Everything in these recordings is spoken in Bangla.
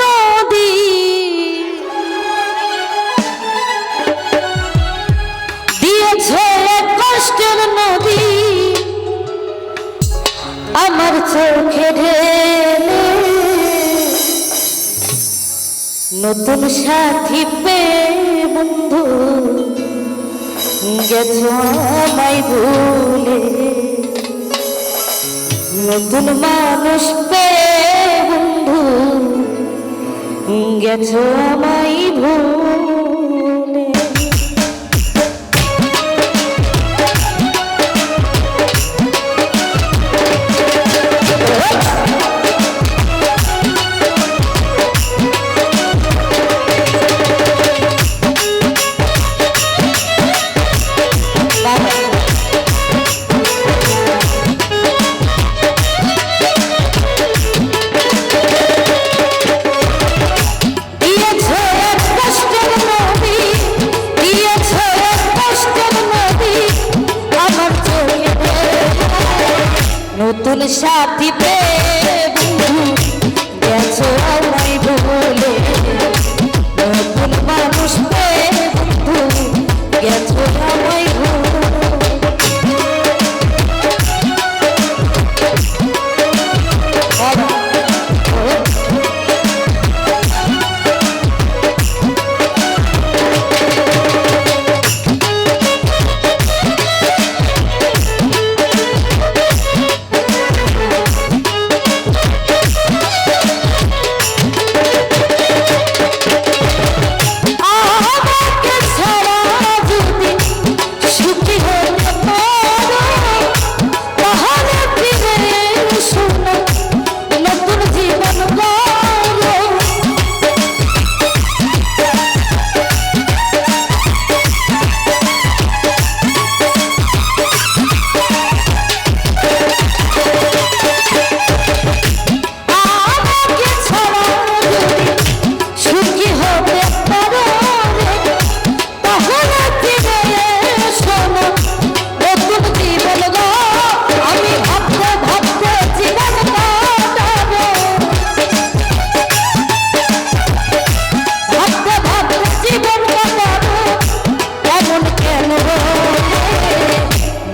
নদী। দিয়েছে কষ্টের আমার চোখে নতুন সাথী পে বন্ধু গেছ ভুলে। নতুন মানুষ পে বন্ধু গেছো আমায় ভুল সাথী পেয়ে বন্ধু গেছো আমায় বলে। নতুন মানুষ পেয়ে বন্ধু গেছো আমায়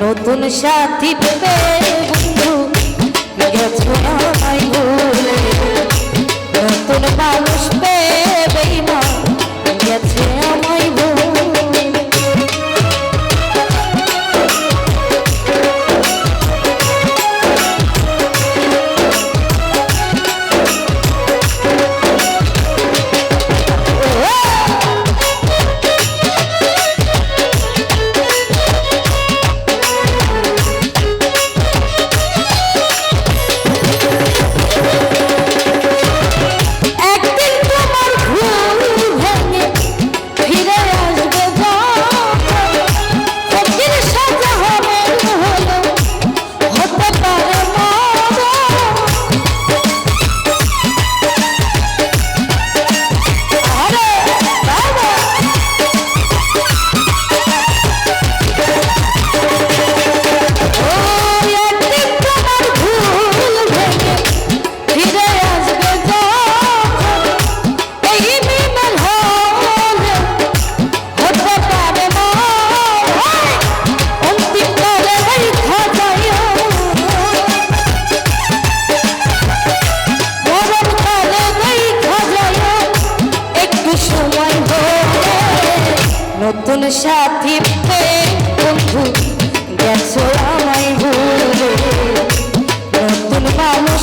নতুন সাথী পেবে বন্ধু গেছো আমায় ভুলে নতুন মানুষ পেয়ে সাথী বন্ধু গেছো আমায় ভুলে নতুন মানুষ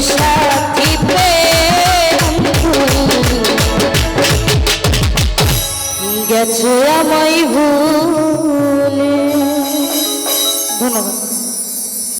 Shine.